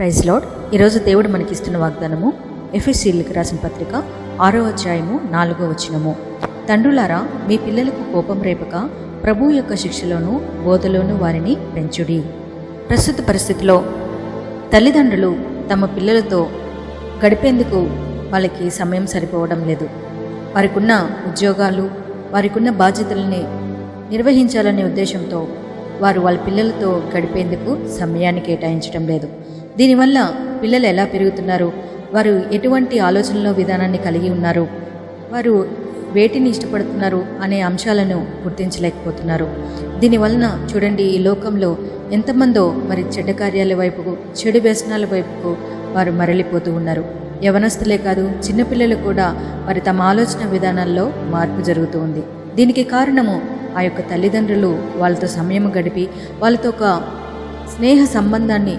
Praise lord ఈరోజు దేవుడు మనకిస్తున్న వాగ్దానము ఎఫ్ఎస్సీలకు రాసిన పత్రిక ఆరో అధ్యాయము నాలుగో వచనము. తండ్రులారా మీ పిల్లలకు కోపం రేపక ప్రభు యొక్క శిక్షలోను బోధలోను వారిని పెంచుడి. ప్రస్తుత పరిస్థితిలో తల్లిదండ్రులు తమ పిల్లలతో గడిపేందుకు వాళ్ళకి సమయం సరిపోవడం లేదు. వారికున్న ఉద్యోగాలు వారికున్న బాధ్యతల్ని నిర్వహించాలనే ఉద్దేశంతో వారు వాళ్ళ పిల్లలతో గడిపేందుకు సమయాన్ని కేటాయించడం లేదు. దీనివల్ల పిల్లలు ఎలా పెరుగుతున్నారు? వారు ఎటువంటి ఆలోచనలో విధానాన్ని కలిగి ఉన్నారు? వారు వేటిని ఇష్టపడుతున్నారు అనే అంశాలను గుర్తించలేకపోతున్నారు. దీనివలన చూడండి ఈ లోకంలో ఎంతమందో మరి చెడ్డ కార్యాల వైపుకు చెడు వ్యసనాల వైపుకు వారు మరలిపోతూ ఉన్నారు. యవనస్తులే కాదు చిన్నపిల్లలు కూడా మరి తమ ఆలోచన విధానాల్లో మార్పు జరుగుతూ ఉంది. దీనికి కారణము ఆ యొక్క తల్లిదండ్రులు వాళ్ళతో సమయం గడిపి వాళ్ళతో ఒక స్నేహ సంబంధాన్ని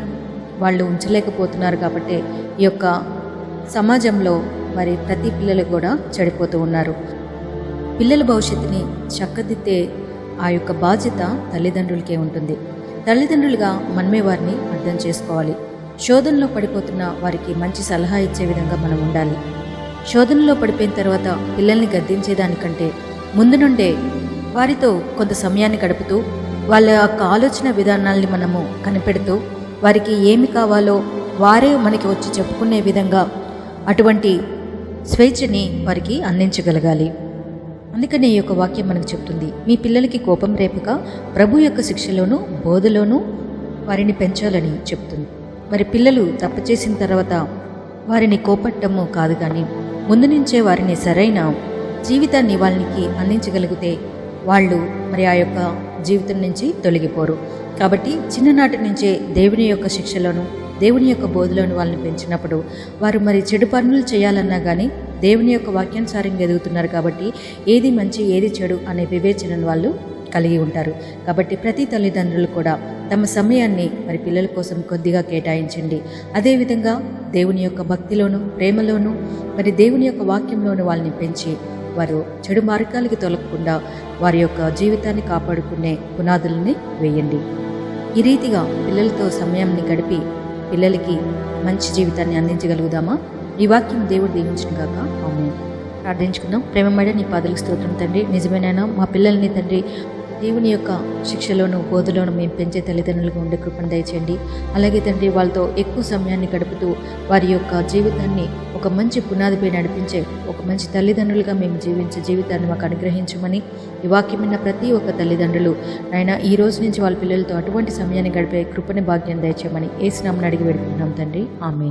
వాళ్ళు ఉంచలేకపోతున్నారు కాబట్టి ఈ యొక్క సమాజంలో మరి ప్రతి పిల్లలు కూడా చెడిపోతూ ఉన్నారు. పిల్లల భవిష్యత్తుని చక్కదిద్దే ఆ యొక్క బాధ్యత తల్లిదండ్రులకే ఉంటుంది. తల్లిదండ్రులుగా మనమే వారిని అర్థం చేసుకోవాలి. శోధనలో పడిపోతున్న వారికి మంచి సలహా ఇచ్చే విధంగా మనం ఉండాలి. శోధనలో పడిపోయిన తర్వాత పిల్లల్ని గద్దించేదానికంటే ముందు నుండే వారితో కొంత సమయాన్ని గడుపుతూ వాళ్ళ యొక్క ఆలోచన విధానాల్ని మనము కనిపెడుతూ వారికి ఏమి కావాలో వారే మనకి వచ్చి చెప్పుకునే విధంగా అటువంటి స్వేచ్ఛని వారికి అందించగలగాలి. అందుకని ఈ యొక్క వాక్యం మనకు చెప్తుంది మీ పిల్లలకి కోపం రేపక ప్రభు యొక్క శిక్షలోనూ బోధలోనూ వారిని పెంచాలని చెప్తుంది. మరి పిల్లలు తప్పు చేసిన తర్వాత వారిని కోపట్టము కాదు కానీ ముందు నుంచే వారిని సరైన జీవితాన్ని వాళ్ళకి అందించగలిగితే వాళ్ళు మరి ఆ యొక్క జీవితం నుంచి తొలగిపోరు. కాబట్టి చిన్ననాటి నుంచే దేవుని యొక్క శిక్షలోను దేవుని యొక్క బోధలను వాళ్ళని పెంచినప్పుడు వారు మరి చెడు పనులు చేయాలన్నా కానీ దేవుని యొక్క వాక్యానుసారంగా ఎదుగుతున్నారు కాబట్టి ఏది మంచి ఏది చెడు అనే వివేచనను వాళ్ళు కలిగి ఉంటారు. కాబట్టి ప్రతి తల్లిదండ్రులు కూడా తమ సమయాన్ని మరి పిల్లల కోసం కొద్దిగా కేటాయించండి. అదేవిధంగా దేవుని యొక్క భక్తిలోను ప్రేమలోను మరి దేవుని యొక్క వాక్యంలోను వాళ్ళని పెంచి వారు చెడు మార్గాలకి తొలగకుండా వారి యొక్క జీవితాన్ని కాపాడుకునే పునాదులని వేయండి. ఈ రీతిగా పిల్లలతో సమయాన్ని గడిపి పిల్లలకి మంచి జీవితాన్ని అందించగలుగుదామా? ఈ వాక్యం దేవుడు దీవించిన కాక అవును ప్రార్థించుకుందాం. ప్రేమమడ నీ పాదలకు స్తోత్రం తండ్రి. నిజమేనైనా మా పిల్లల్ని తండ్రి దేవుని యొక్క శిక్షలోను బోధలోను మేము పెంచే తల్లిదండ్రులుగా ఉండే కృపను దయచేయండి. అలాగే తండ్రి వాళ్ళతో ఎక్కువ సమయాన్ని గడుపుతూ వారి యొక్క జీవితాన్ని ఒక మంచి పునాదిపై నడిపించే ఒక మంచి తల్లిదండ్రులుగా మేము జీవించే జీవితాన్ని మాకు అనుగ్రహించమని ఈ వాక్యమైన ప్రతి ఒక్క తల్లిదండ్రులు. ఆయన ఈ రోజు నుంచి వాళ్ళ పిల్లలతో అటువంటి సమయాన్ని గడిపే కృపని భాగ్యం దయచేయమని ఏ అడిగి పెడుతున్నాం తండ్రి. ఆమె